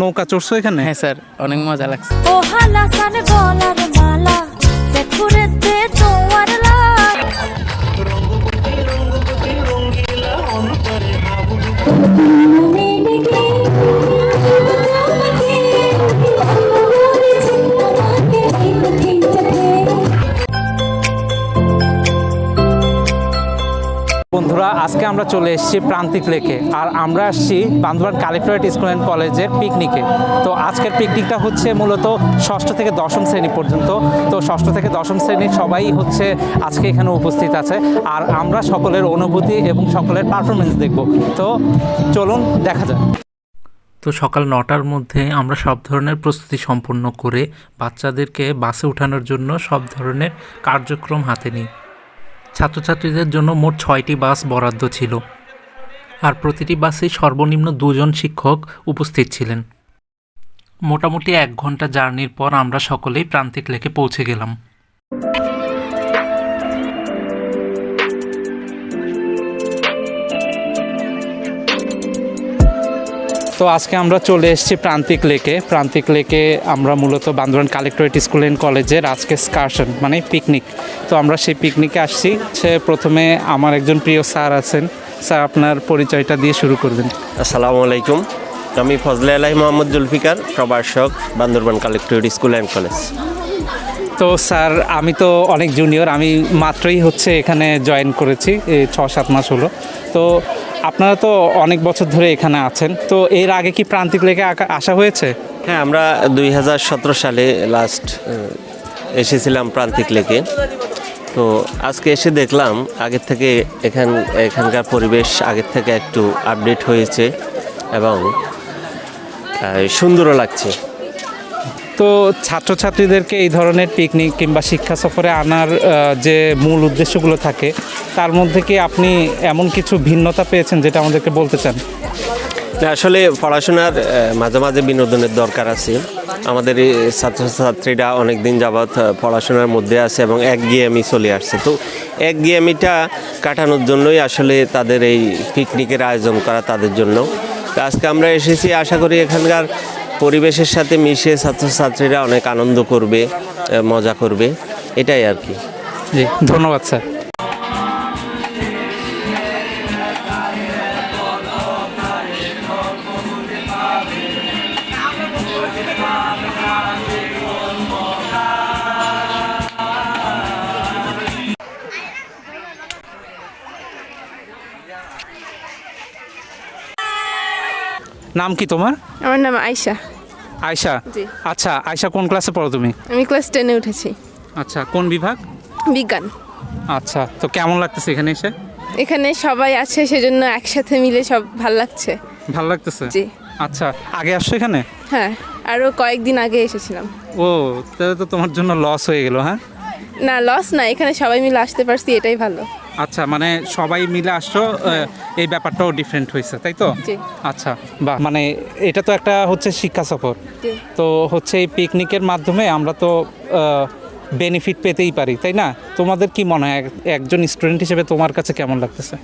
নৌকা চড়ছো এখানে? হ্যাঁ স্যার অনেক মজা লাগছে। ও হালাসান গলার মালা সে তোমার লাল। বন্ধুরা, আজকে আমরা চলে এসেছি প্রান্তিক লেকে। আর আমরা আসছি বান্দরবান কালেক্টরেট স্কুল অ্যান্ড কলেজের পিকনিকে। তো আজকের পিকনিকটা হচ্ছে মূলত ষষ্ঠ থেকে দশম শ্রেণি পর্যন্ত। তো ষষ্ঠ থেকে দশম শ্রেণির সবাই হচ্ছে আজকে এখানে উপস্থিত আছে। আর আমরা সকলের অনুভূতি এবং সকলের পারফরমেন্স দেখব। তো চলুন, দেখা যাক। তো সকাল নটার মধ্যে আমরা সব ধরনের প্রস্তুতি সম্পন্ন করে বাচ্চাদেরকে বাসে ওঠানোর জন্য সব ধরনের কার্যক্রম হাতে নিই। ছাত্রছাত্রীদের জন্য মোট ছয়টি বাস বরাদ্দ ছিল। আর প্রতিটি বাসে সর্বনিম্ন দুজন শিক্ষক উপস্থিত ছিলেন। মোটামুটি এক ঘণ্টা জার্নির পর আমরা সকলেই প্রান্তিক লেকে পৌঁছে গেলাম। তো আজকে আমরা চলে এসেছি প্রান্তিক লেকে। প্রান্তিক লেকে আমরা মূলত বান্দরবান কালেক্টরেট স্কুল অ্যান্ড কলেজের আজকে স্কারশন মানে পিকনিক তো আমরা সেই পিকনিকে আসছি। সে প্রথমে আমার একজন প্রিয় স্যার আছেন। স্যার আপনার পরিচয়টা দিয়ে শুরু করবেন। আসসালামু আলাইকুম। আমি ফজলে আলাহি মোহাম্মদ জুলফিকার প্রভাষক Bandarban collectorate school and college. তো স্যার আমি তো অনেক জুনিয়র আমি মাত্রই হচ্ছে এখানে জয়েন করেছি এই ছ সাত মাস হলো। তো আপনারা তো অনেক বছর ধরে এখানে আছেন, তো এর আগে কি প্রান্তিক লেকে আসা হয়েছে? হ্যাঁ আমরা দুই হাজার সতেরো সালে লাস্ট এসেছিলাম প্রান্তিক লেকে। তো আজকে এসে দেখলাম, আগের থেকে এখান, এখানকার পরিবেশ আগের থেকে একটু আপডেট হয়েছে এবং সুন্দরও লাগছে। তো ছাত্রছাত্রীদেরকে এই ধরনের পিকনিক কিংবা শিক্ষা সফরে আনার যে মূল উদ্দেশ্যগুলো থাকে, তার মধ্যে কি আপনি এমন কিছু ভিন্নতা পেয়েছেন যেটা আমাদেরকে বলতে চান? আসলে পড়াশোনার মাঝে মাঝে বিনোদনের দরকার আছে। আমাদের ছাত্রছাত্রীরা অনেক দিন যাবৎ পড়াশোনার মধ্যে আছে এবং এক একঘেয়েমি চলে আসছে। তো এক একঘেয়েমিটা কাটানোর জন্যই আসলে তাদের এই পিকনিকের আয়োজন করা তাদের জন্য। আজকে আমরা এসেছি, আশা করি এখানকার পরিবেশের সাথে মিশে ছাত্রছাত্রীরা অনেক আনন্দ করবে মজা করবে এটাই আর কি। জি ধন্যবাদ স্যার। নাম কি তোমার? আমার নাম আয়শা। আয়শা? জি। আচ্ছা আয়শা কোন ক্লাসে পড়ো তুমি? আমি ক্লাস টেনে উঠেছি। আচ্ছা কোন বিভাগ? বিজ্ঞান। আচ্ছা তো কেমন লাগতেছে এখানে এসে? এখানে সবাই আছে সেজন্য একসাথে মিলে সব ভালো লাগছে। ভালো লাগতেছে? জি। আচ্ছা আগে আসছো এখানে? হ্যাঁ আরও কয়েকদিন আগে এসেছিলাম। ও তাহলে তো তোমার জন্য লস হয়ে গেল হ্যাঁ? না লস না এখানে সবাই মিলে আসতে পারছি এটাই ভালো। আচ্ছা মানে সবাই মিলে আসছো এই ব্যাপারটাও ডিফারেন্ট হয়েছে তাই তো? আচ্ছা বাহ। মানে এটা তো একটা হচ্ছে শিক্ষা সফর। তো হচ্ছে এই পিকনিকের মাধ্যমে আমরা তো বেনিফিট পেতেই পারি তাই না? তোমাদের কি মনে হয় এক- একজন স্টুডেন্ট হিসেবে তোমার কাছে কেমন লাগতেছে?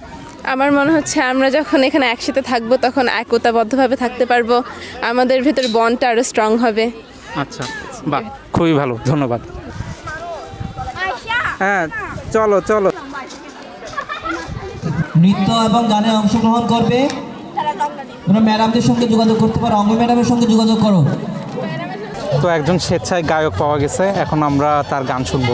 আমার মনে হচ্ছে আমরা যখন এখানে একসাথে থাকব তখন একতাবদ্ধভাবে থাকতে পারব। আমাদের ভেতর বন্ডটা আরও স্ট্রং হবে। আচ্ছা বাহ খুবই ভালো ধন্যবাদ। হ্যাঁ চলো চলো। নৃত্য এবং গানে অংশগ্রহণ করবে। তোমরা ম্যাডামদের সঙ্গে যোগাযোগ করতে পারো? অঙ্গ ম্যাডামের সঙ্গে যোগাযোগ করো। তো একজন স্বেচ্ছায় গায়ক পাওয়া গেছে। এখন আমরা তার গান শুনব।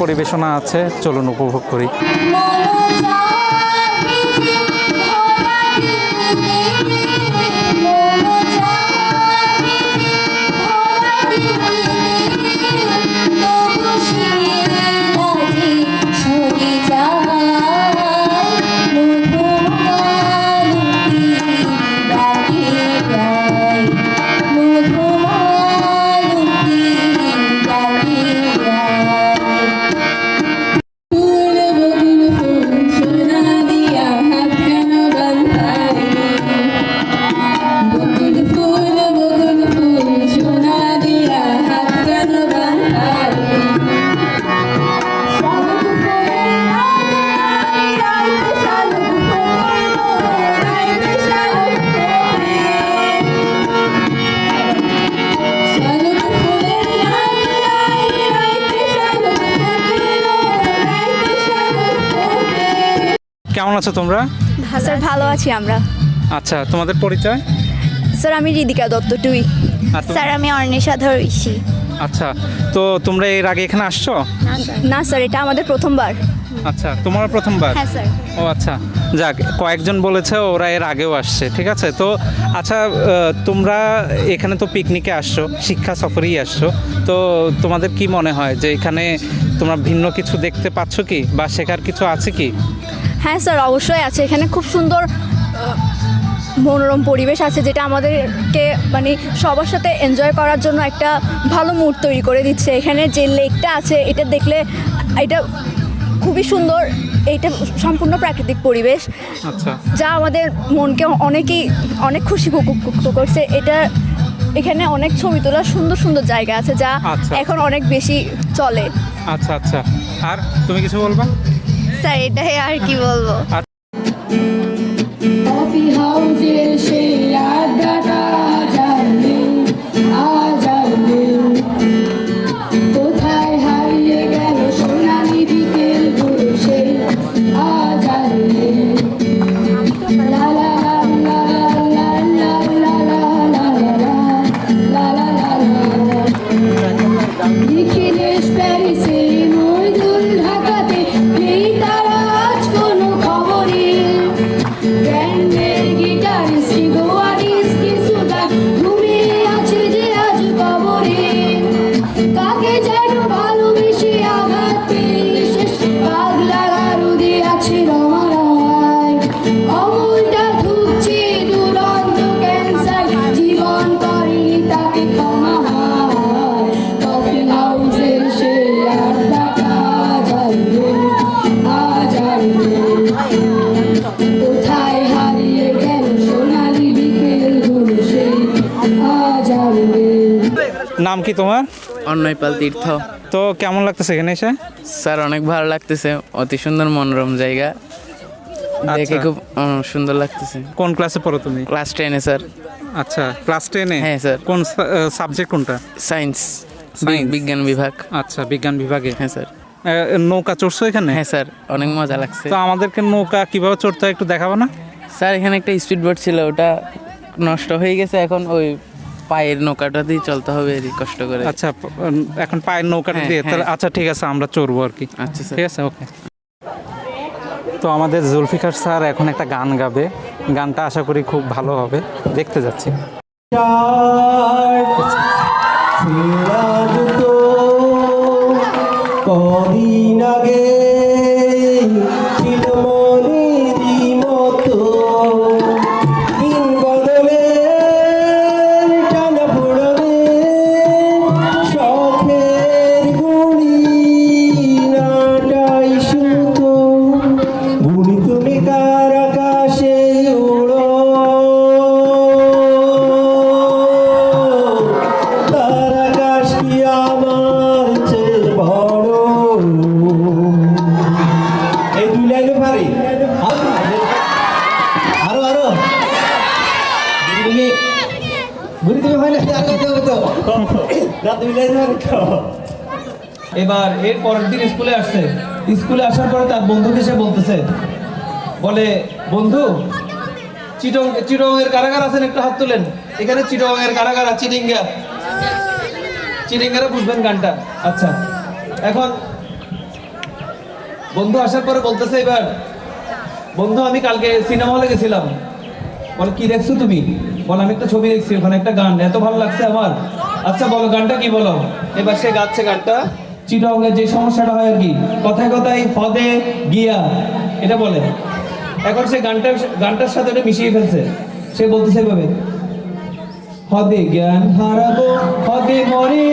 পরিবেশনা আছে চলুন উপভোগ করি। কেমন আছো তোমরা? স্যার ভালো আছি আমরা। আচ্ছা তোমাদের পরিচয়? স্যার আমি রিদিকা দত্ত টুই। আর স্যার আমি অর্ণিশা ধরিষি। আচ্ছা তো তোমরা এর আগে এখানে আসছো? না স্যার। এটা আমাদের প্রথমবার। আচ্ছা তোমার প্রথমবার? হ্যাঁ স্যার। ও আচ্ছা। যাক কয়েকজন বলেছে ওরা এর আগেও আসছে ঠিক আছে? তো আচ্ছা তোমরা এখানে তো পিকনিকে আসছো শিক্ষা সফরেই আসছো। তো তোমাদের কি মনে হয় যে এখানে তোমরা ভিন্ন কিছু দেখতে পাচ্ছ কি? বা শেখার কিছু আছে কি? হ্যাঁ স্যার অবশ্যই আছে। এখানে খুব সুন্দর মনোরম পরিবেশ আছে যেটা আমাদেরকে মানে সবার সাথে এনজয় করার জন্য একটা ভালো মুড তৈরি করে দিচ্ছে। এখানে যে লেকটা আছে এটা দেখলে এটা খুবই সুন্দর এইটা সম্পূর্ণ প্রাকৃতিক পরিবেশ। আচ্ছা। যা আমাদের মনকে অনেকেই অনেক খুশি করছে। এটা এখানে অনেক ছবি তোলার সুন্দর সুন্দর জায়গা আছে যা আচ্ছা। এখন অনেক বেশি চলে। আচ্ছা আচ্ছা। আর তুমি কিছু বলবা? স্যার এটাই আর কি বলব। কি তোমার? অন্নয়পাল তীর্থ। তো কেমন লাগতেছে এখানে এসে? স্যার অনেক ভালো লাগতেছে। অতি সুন্দর মনোরম জায়গা। দেখে আচ্ছা। খুব সুন্দর লাগতেছে। কোন ক্লাসে পড়ো তুমি? ক্লাস টেনে স্যার। আচ্ছা ক্লাস টেনে? হ্যাঁ, স্যার। কোন সাবজেক্ট কোনটা? সায়েন্স। বিজ্ঞান বিভাগ। আচ্ছা বিজ্ঞান বিভাগে। হ্যাঁ স্যার। নৌকা চড়ছো এখানে? হ্যাঁ স্যার। অনেক মজা লাগছে। তো আমাদেরকে নৌকা কীভাবে চড়তে হয় একটু দেখাবো না? স্যার এখানে একটা স্পিড বোট ছিল। ওটা নষ্ট হয়ে গেছে। এখন ওই পায়ের নৌকাটাতেই চলতে হবে এরই কষ্ট করে। আচ্ছা এখন পায়ের নৌকাটা হ্যাঁ, দিয়ে তাহলে হ্যাঁ। আচ্ছা ঠিক আছে আমরা চড়বো আর কি। আচ্ছা ঠিক আছে ওকে। তো আমাদের জুলফিকার স্যার এখন একটা গান গাবে। গানটা আশা করি খুব ভালো হবে। দেখতে যাচ্ছি। কদিন আগে এবার এর পরের দিন স্কুলে আসছে। স্কুলে আসার পরে তার বন্ধুকে সে বলতেছে, বলে, বন্ধু, চিটং চিটং এর কারাগার আছেন একটা হাত তুলেন। এখানে চিটং এর কারাগার আছে, চিটিঙ্গা। চিটিঙ্গারা বুঝবেন গানটা। আচ্ছা এখন বন্ধু আসার পরে বলতেছে এবার, বন্ধু, আমি কালকে সিনেমা হলে গেছিলাম। বলো, কি দেখছ তুমি? বলো, আমি একটা ছবি দেখছি, ওখানে একটা গান, এত ভালো লাগছে আমার। আচ্ছা বলো গানটা কি বলো? এবার সে গাচ্ছে গানটা। চিটংয়ের যে সমস্যাটা হয় আর কি কথায় কথায় হদে গিয়া এটা বলে। এখন সে গানটা গানটার সাথে এটা মিশিয়ে ফেলছে। সে বলতেছে এভাবে হদে জ্ঞান হারাবো হদে মরে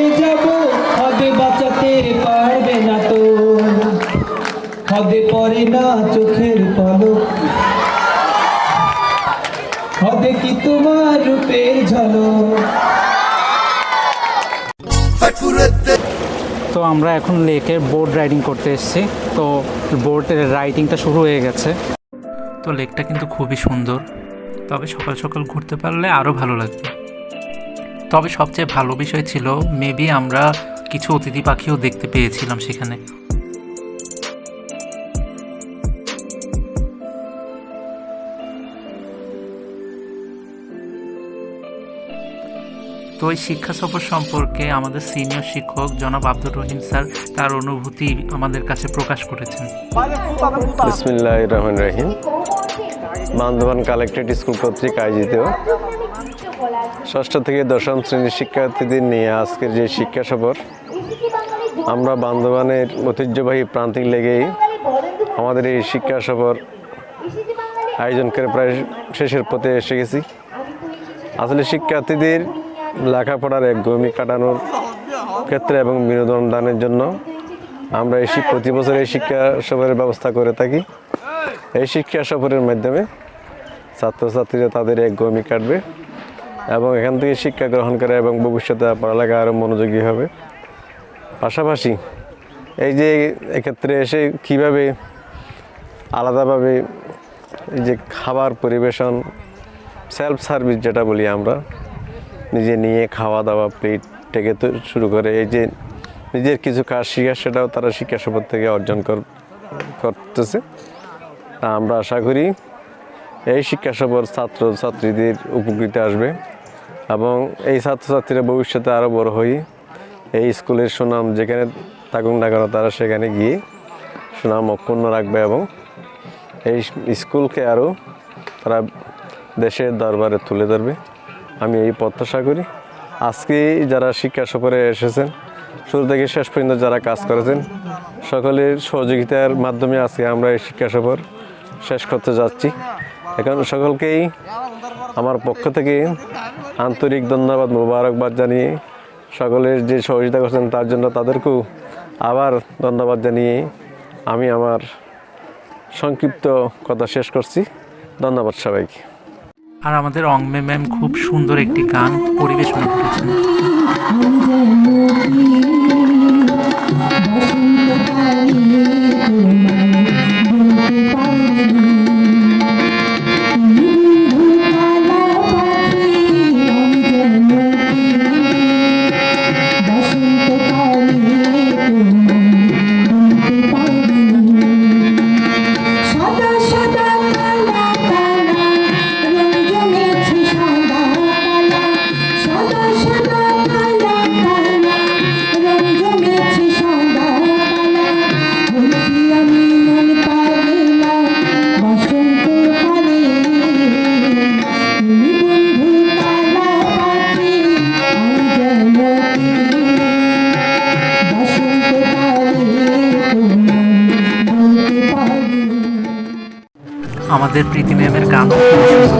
আমরা এখন লেকে বোর্ড রাইডিং করতে এসেছি। তো বোর্ডের রাইডিংটা শুরু হয়ে গেছে। তো লেকটা কিন্তু খুবই সুন্দর। তবে সকাল সকাল ঘুরতে পারলে আরও ভালো লাগবে। তবে সবচেয়ে ভালো বিষয় ছিল মেবি আমরা কিছু অতিথি পাখিও দেখতে পেয়েছিলাম সেখানে। তো এই শিক্ষা সফর সম্পর্কে আমাদের সিনিয়র শিক্ষক জনাব আব্দুর রহিম স্যার তার অনুভূতি আমাদের কাছে প্রকাশ করেছেন। বিসমিল্লাহ রহমান রহিম। বান্দবান কালেক্টেড স্কুল কর্তৃক আয়োজিত ষষ্ঠ থেকে দশম শ্রেণির শিক্ষার্থীদের নিয়ে আজকের যে শিক্ষা সফর, আমরা বান্দবানের ঐতিহ্যবাহী প্রান্তিক লেগেই আমাদের এই শিক্ষা সফর আয়োজন করে প্রায় শেষের পথে এসে গেছি। আসলে শিক্ষার্থীদের লেখাপড়ার এক গমি কাটানোর ক্ষেত্রে এবং বিনোদন দানের জন্য আমরা এই প্রতি বছর এই শিক্ষা সফরের ব্যবস্থা করে থাকি। এই শিক্ষা সফরের মাধ্যমে ছাত্রছাত্রীরা তাদের এক গমি কাটবে এবং এখান থেকে শিক্ষা গ্রহণ করে এবং ভবিষ্যতে পড়ালেখা আরও মনোযোগী হবে। পাশাপাশি এই যে এক্ষেত্রে এসে কীভাবে আলাদাভাবে এই যে খাবার পরিবেশন সেলফ সার্ভিস যেটা বলি আমরা নিজে নিয়ে খাওয়া দাওয়া প্লেট থেকে তো শুরু করে এই যে নিজের কিছু কাজ শিখা সেটাও তারা শিক্ষা সফর থেকে অর্জন কর- করতেছে। তা আমরা আশা করি এই শিক্ষা সফর ছাত্র ছাত্রীদের উপকৃত আসবে এবং এই ছাত্রছাত্রীরা ভবিষ্যতে আরও বড় হয়ে এই স্কুলের সুনাম যেখানে থাকুক না কেন তারা সেখানে গিয়ে সুনাম অক্ষুণ্ণ রাখবে এবং এই স্কুলকে আরও তারা দেশের দরবারে তুলে ধরবে। আমি এই প্রত্যাশা করি। আজকে যারা শিক্ষা সফরে এসেছেন, শুরু থেকে শেষ পর্যন্ত যারা কাজ করেছেন, সকলের সহযোগিতার মাধ্যমে আজকে আমরা এই শিক্ষা সফর শেষ করতে যাচ্ছি। এখন সকলকেই আমার পক্ষ থেকে আন্তরিক ধন্যবাদ, মোবারকবাদ জানিয়ে সকলের যে সহযোগিতা করছেন তার জন্য তাদেরকেও আবার ধন্যবাদ জানিয়ে আমি আমার সংক্ষিপ্ত কথা শেষ করছি। ধন্যবাদ সবাইকে। আর আমাদের অংমে ম্যাম খুব সুন্দর একটি গান পরিবেশনা করেছেন। আমাদের প্রীতি ম্যামের গান খুব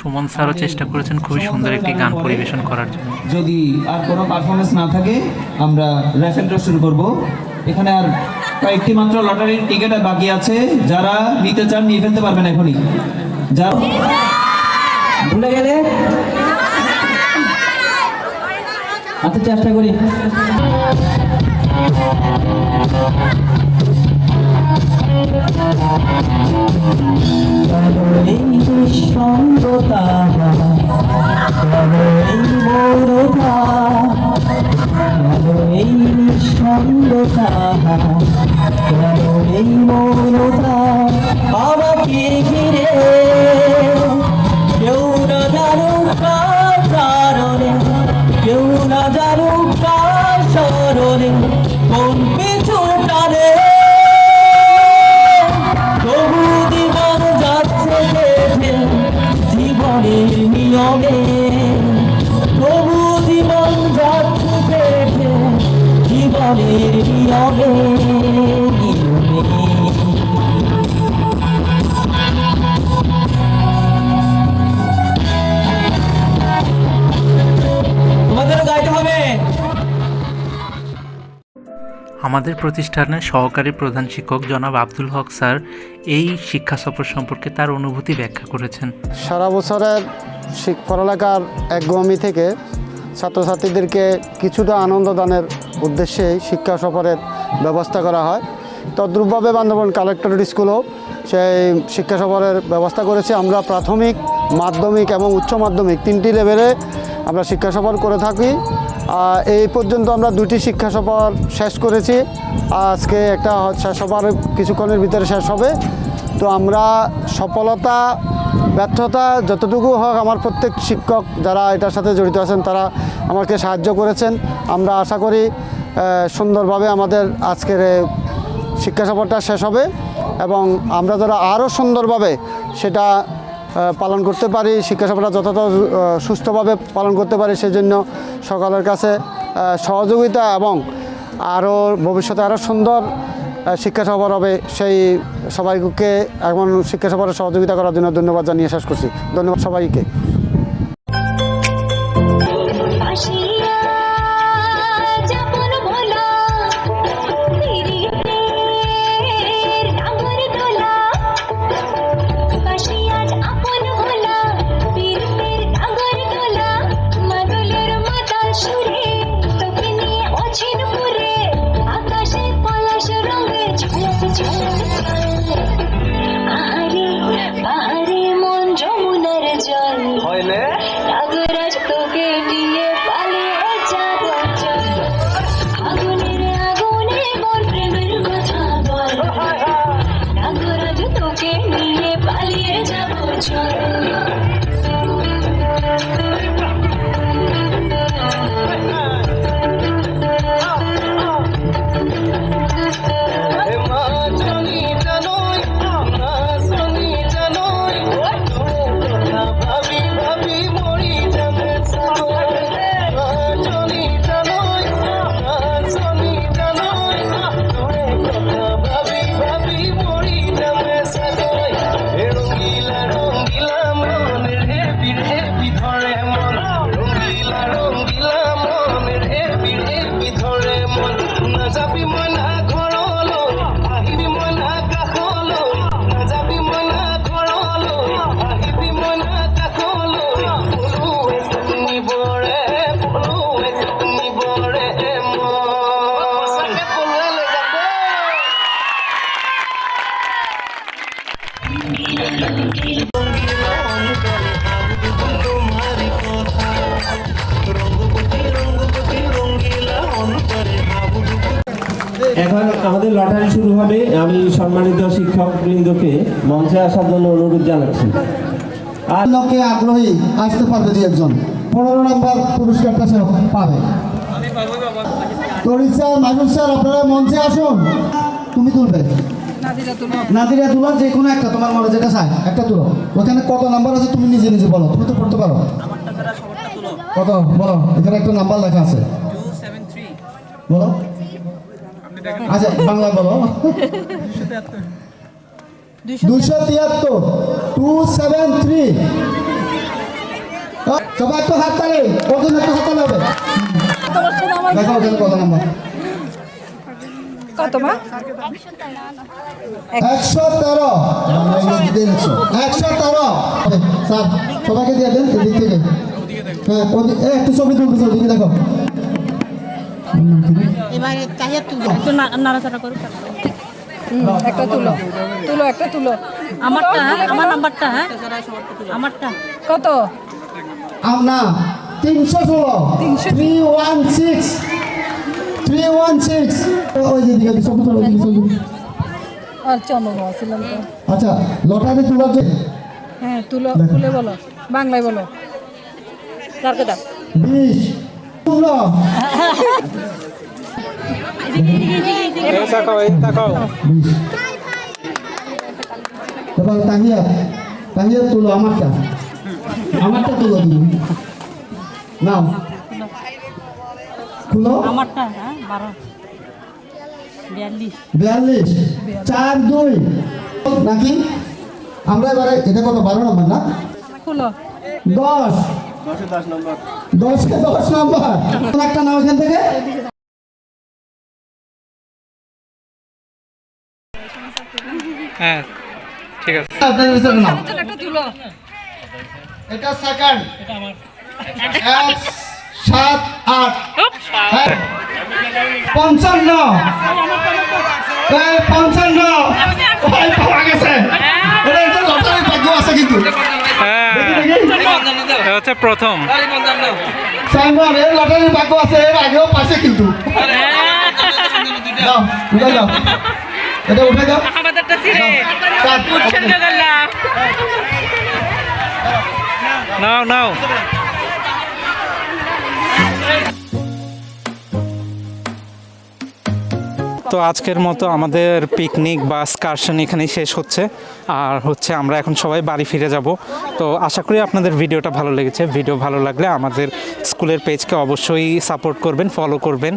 সুমন স্যারও চেষ্টা করেছেন খুবই সুন্দর একটি গান পরিবেশন করার জন্য। যদি আর কোনো পারফরমেন্স না থাকে, আমরা র্যাফেল ড্র শুরু করব। এখানে আর কয়েকটি মাত্র লটারির টিকিট বাকি আছে। যারা নিতে চান, নিয়ে ফেলতে পারবেন এখনই। যা ভুলে গেলে আচ্ছা চেষ্টা করি। এই সঙ্গতা এই মৌরতা এই সঙ্গতা এই মৌরতা আমাকে ঘিরে আমাদের প্রতিষ্ঠানের সহকারী প্রধান শিক্ষক জনাব আব্দুল হক স্যার এই শিক্ষা সফর সম্পর্কে তার অনুভূতি ব্যাখ্যা করেছেন। সারা বছরের পড়ালেখার একগমি থেকে ছাত্রছাত্রীদেরকে কিছুটা আনন্দ দানের উদ্দেশ্যে শিক্ষা সফরের ব্যবস্থা করা হয়। তদ্রূপভাবে বান্ধবন কালেক্টরেট স্কুলও সেই শিক্ষা সফরের ব্যবস্থা করেছে। আমরা প্রাথমিক, মাধ্যমিক এবং উচ্চ মাধ্যমিক তিনটি লেভেলে আমরা শিক্ষা সফর করে থাকি। এই পর্যন্ত আমরা দুটি শিক্ষা সফর শেষ করেছি। আজকে একটা শেষ হবার কিছুক্ষণের ভিতরে শেষ হবে। তো আমরা সফলতা, ব্যর্থতা যতটুকু হোক, আমার প্রত্যেক শিক্ষক যারা এটার সাথে জড়িত আছেন, তারা আমাকে সাহায্য করেছেন। আমরা আশা করি সুন্দরভাবে আমাদের আজকের শিক্ষা সফরটা শেষ হবে এবং আমরা যারা আরও সুন্দরভাবে সেটা পালন করতে পারি, শিক্ষা সফরটা যথাযথ সুস্থভাবে পালন করতে পারি, সেজন্য সকলের কাছে সহযোগিতা এবং আরও ভবিষ্যতে আরও সুন্দর শিক্ষাসভার হবে, সেই সবাইকে এমন শিক্ষাসভার সহযোগিতা করার জন্য ধন্যবাদ জানিয়ে শেষ করছি। ধন্যবাদ সবাইকে। মঞ্চে আসার জন্য অনুরোধ জানাচ্ছি। আর লোকে আগ্রহী আসতে পারবে দু একজন। পনেরো নম্বর পুরস্কারটা সে পাবে। তরিৎ স্যার মাইনুল স্যার আপনারা মঞ্চে আসুন। তুমি তুলবে। নাদিরা তুলো। যে কোনো একটা তোমার মনে যেটা চাই একটা তুলো। ওখানে কত নাম্বার আছে তুমি নিজে নিজে বলো তুমি তো পড়তে পারো। কত? বলো এখানে একটা নাম্বার লেখা আছে। বলো। আচ্ছা বাংলা বলো। দুশো তিয়াত্তর টু সেভেন থ্রি সবাই একটু হাত তালে ওজন একটু হাত তালে হবে। দেখো ওখানে কত নাম্বার। কত মা? একশো তেরো। একশো তেরো। স্যার সবাইকে দিয়ে দেন এদিক থেকে। হ্যাঁ ছবি দেখো। একটা তুলো। তুলো একটা তুলো। আমারটা আমার নাম্বারটা হ্যাঁ? আমারটা। কত? আমরা তিনশো ষোলো। Three one six three one six ওই যে দিকে চন্দ্রমা আচ্ছা লটারি তোলার জন্য হ্যাঁ তুলো তুলে বলো। বাংলায় বলো। কারকে দাও বিশ। ষোলো এবার তাহিয়া তাহিয়া তুলো আমারটা। আমারটা তুলো তুমি নাও। খুলো। আমারটা হ্যাঁ বারো। বিয়াল্লিশ। বিয়াল্লিশ। চার দুই। নাকি? আমরা এবারে এটা কত বারো নম্বর না? দশ। দশে দশ নম্বর। কোন একটা নাও এখান থেকে। হ্যাঁ ঠিক আছে। আপনাদের এটা সেকেন্ড এক সাত আট। হ্যাঁ। পঞ্চান্ন। এই পঞ্চান্ন। পাওয়া গেছে। এটা একটা লটারির ভাগ্য আছে কিন্তু। হ্যাঁ। এটা হচ্ছে প্রথম। সাইমন এর লটারির ভাগ্য আছে এর আগেও পাশে কিন্তু। দাও দাও এটা উঠে দাও। দাও, নাও নাও। তো আজকের মতো আমাদের পিকনিক বা স্কারশন এখানেই শেষ হচ্ছে। আর হচ্ছে আমরা এখন সবাই বাড়ি ফিরে যাব। তো আশা করি আপনাদের ভিডিওটা ভালো লেগেছে। ভিডিও ভালো লাগলে আমাদের স্কুলের পেজকে অবশ্যই সাপোর্ট করবেন ফলো করবেন,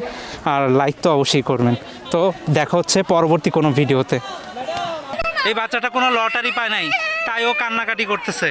আর লাইক তো অবশ্যই করবেন। তো দেখা হচ্ছে পরবর্তী কোনো ভিডিওতে। এই বাচ্চাটা কোনো লটারি পায় নাই তাই ও কান্নাকাটি করতেছে।